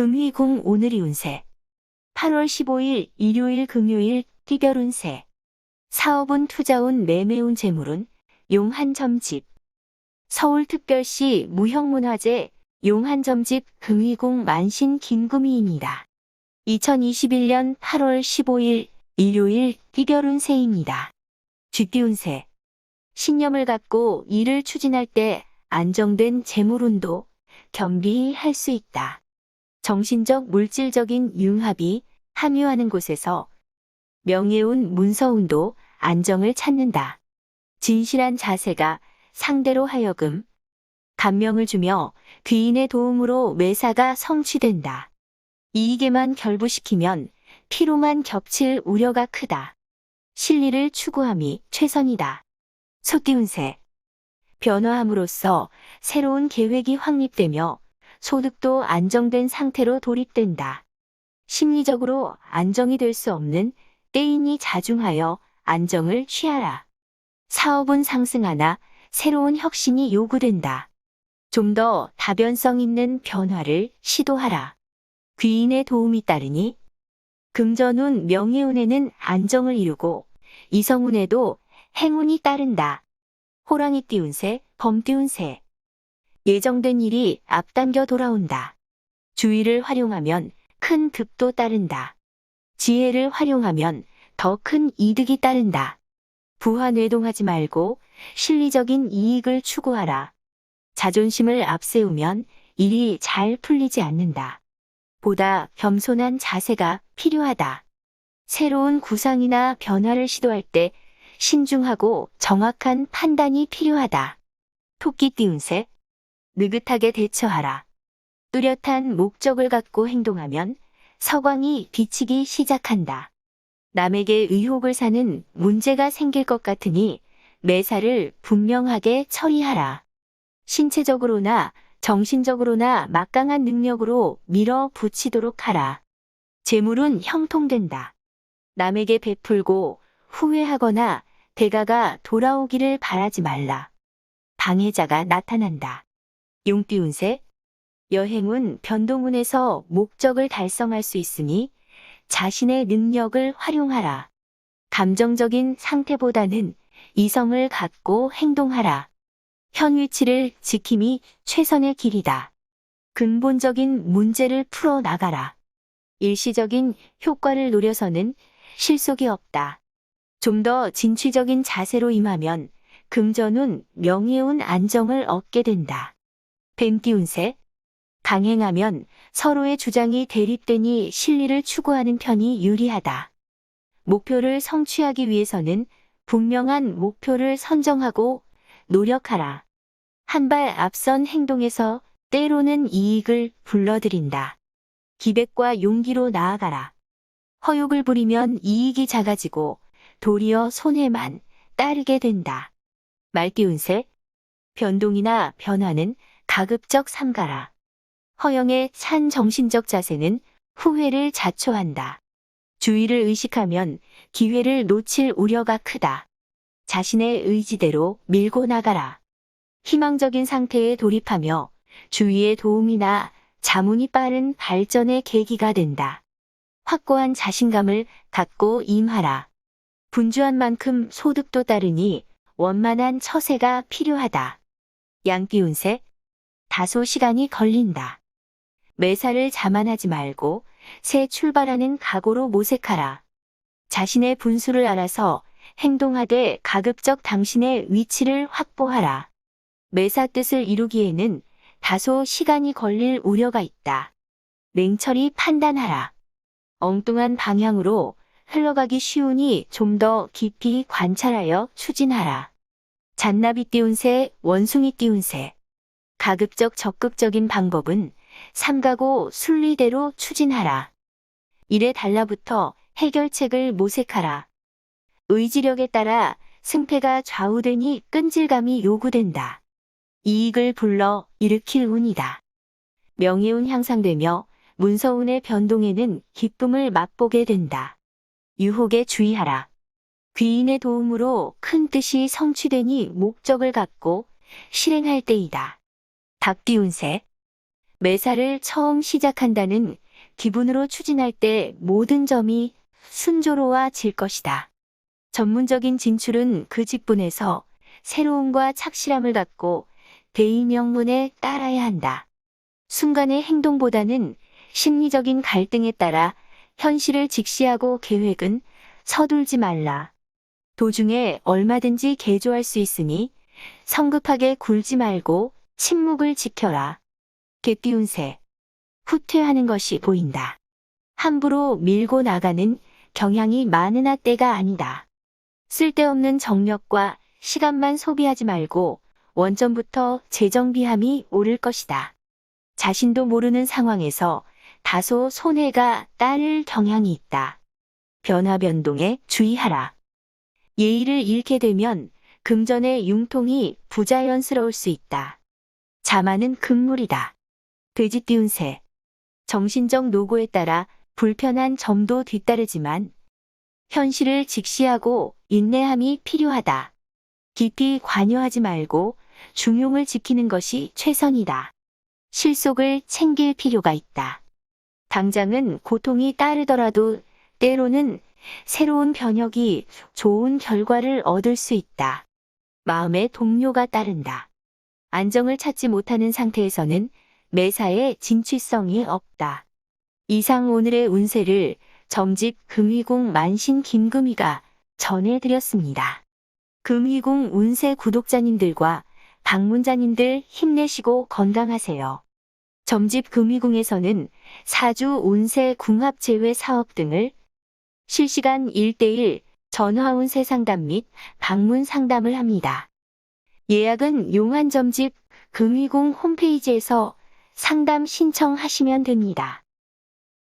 금희궁 오늘이 운세 8월 15일 일요일 금요일 띠별 운세 사업운 투자운 매매운 재물운 용한점집 서울특별시 무형문화재 용한점집 금희궁 만신 김금희입니다. 2021년 8월 15일 일요일 띠별 운세입니다. 쥐띠 운세 신념을 갖고 일을 추진할 때 안정된 재물 운도 겸비히 할수 있다. 정신적 물질적인 융합이 함유하는 곳에서 명예운 문서운도 안정을 찾는다. 진실한 자세가 상대로 하여금 감명을 주며 귀인의 도움으로 매사가 성취된다. 이익에만 결부시키면 피로만 겹칠 우려가 크다. 실리를 추구함이 최선이다. 소띠운세 변화함으로써 새로운 계획이 확립되며 소득도 안정된 상태로 돌입된다. 심리적으로 안정이 될 수 없는 때인이 자중하여 안정을 취하라. 사업은 상승하나 새로운 혁신이 요구된다. 좀 더 다변성 있는 변화를 시도하라. 귀인의 도움이 따르니 금전운 명예운에는 안정을 이루고 이성운에도 행운이 따른다. 호랑이 띠운새, 범띠운새. 예정된 일이 앞당겨 돌아온다. 주의를 활용하면 큰 득도 따른다. 지혜를 활용하면 더 큰 이득이 따른다. 부하 뇌동하지 말고 실리적인 이익을 추구하라. 자존심을 앞세우면 일이 잘 풀리지 않는다. 보다 겸손한 자세가 필요하다. 새로운 구상이나 변화를 시도할 때 신중하고 정확한 판단이 필요하다. 토끼 띠운새 느긋하게 대처하라. 뚜렷한 목적을 갖고 행동하면 서광이 비치기 시작한다. 남에게 의혹을 사는 문제가 생길 것 같으니 매사를 분명하게 처리하라. 신체적으로나 정신적으로나 막강한 능력으로 밀어붙이도록 하라. 재물은 형통된다. 남에게 베풀고 후회하거나 대가가 돌아오기를 바라지 말라. 방해자가 나타난다. 용띠운세 여행은 변동운에서 목적을 달성할 수 있으니 자신의 능력을 활용하라. 감정적인 상태보다는 이성을 갖고 행동하라. 현 위치를 지킴이 최선의 길이다. 근본적인 문제를 풀어 나가라. 일시적인 효과를 노려서는 실속이 없다. 좀 더 진취적인 자세로 임하면 금전운, 명예운 안정을 얻게 된다. 뱀띠운세 강행하면 서로의 주장이 대립되니 실리를 추구하는 편이 유리하다. 목표를 성취하기 위해서는 분명한 목표를 선정하고 노력하라. 한 발 앞선 행동에서 때로는 이익을 불러들인다. 기백과 용기로 나아가라. 허욕을 부리면 이익이 작아지고 도리어 손해만 따르게 된다. 말기운세 변동이나 변화는 가급적 삼가라. 허영의 찬 정신적 자세는 후회를 자초한다. 주의를 의식하면 기회를 놓칠 우려가 크다. 자신의 의지대로 밀고 나가라. 희망적인 상태에 돌입하며 주위의 도움이나 자문이 빠른 발전의 계기가 된다. 확고한 자신감을 갖고 임하라. 분주한 만큼 소득도 따르니 원만한 처세가 필요하다. 양띠운세 다소 시간이 걸린다. 매사를 자만하지 말고 새 출발하는 각오로 모색하라. 자신의 분수를 알아서 행동하되 가급적 당신의 위치를 확보하라. 매사 뜻을 이루기에는 다소 시간이 걸릴 우려가 있다. 냉철히 판단하라. 엉뚱한 방향으로 흘러가기 쉬우니 좀 더 깊이 관찰하여 추진하라. 잔나비 띄운 새, 원숭이 띄운 새. 가급적 적극적인 방법은 삼가고 순리대로 추진하라. 일에 달라붙어 해결책을 모색하라. 의지력에 따라 승패가 좌우되니 끈질감이 요구된다. 이익을 불러 일으킬 운이다. 명예운 향상되며 문서운의 변동에는 기쁨을 맛보게 된다. 유혹에 주의하라. 귀인의 도움으로 큰 뜻이 성취되니 목적을 갖고 실행할 때이다. 닭띠운세 매사를 처음 시작한다는 기분으로 추진할 때 모든 점이 순조로워질 것이다. 전문적인 진출은 그 직분에서 새로움과 착실함을 갖고 대의 명문에 따라야 한다. 순간의 행동보다는 심리적인 갈등에 따라 현실을 직시하고 계획은 서둘지 말라. 도중에 얼마든지 개조할 수 있으니 성급하게 굴지 말고 침묵을 지켜라. 개띠운세. 후퇴하는 것이 보인다. 함부로 밀고 나가는 경향이 많으나 때가 아니다. 쓸데없는 정력과 시간만 소비하지 말고 원점부터 재정비함이 오를 것이다. 자신도 모르는 상황에서 다소 손해가 따를 경향이 있다. 변화 변동에 주의하라. 예의를 잃게 되면 금전의 융통이 부자연스러울 수 있다. 자만은 금물이다. 돼지 띄운 새. 정신적 노고에 따라 불편한 점도 뒤따르지만 현실을 직시하고 인내함이 필요하다. 깊이 관여하지 말고 중용을 지키는 것이 최선이다. 실속을 챙길 필요가 있다. 당장은 고통이 따르더라도 때로는 새로운 변혁이 좋은 결과를 얻을 수 있다. 마음의 동료가 따른다. 안정을 찾지 못하는 상태에서는 매사에 진취성이 없다. 이상 오늘의 운세를 점집 금위궁 만신 김금희가 전해드렸습니다. 금위궁 운세 구독자님들과 방문자님들 힘내시고 건강하세요. 점집 금위궁에서는 사주 운세 궁합 제외 사업 등을 실시간 1대1 전화 운세 상담 및 방문 상담을 합니다. 예약은 용한 점집 금위궁 홈페이지에서 상담 신청하시면 됩니다.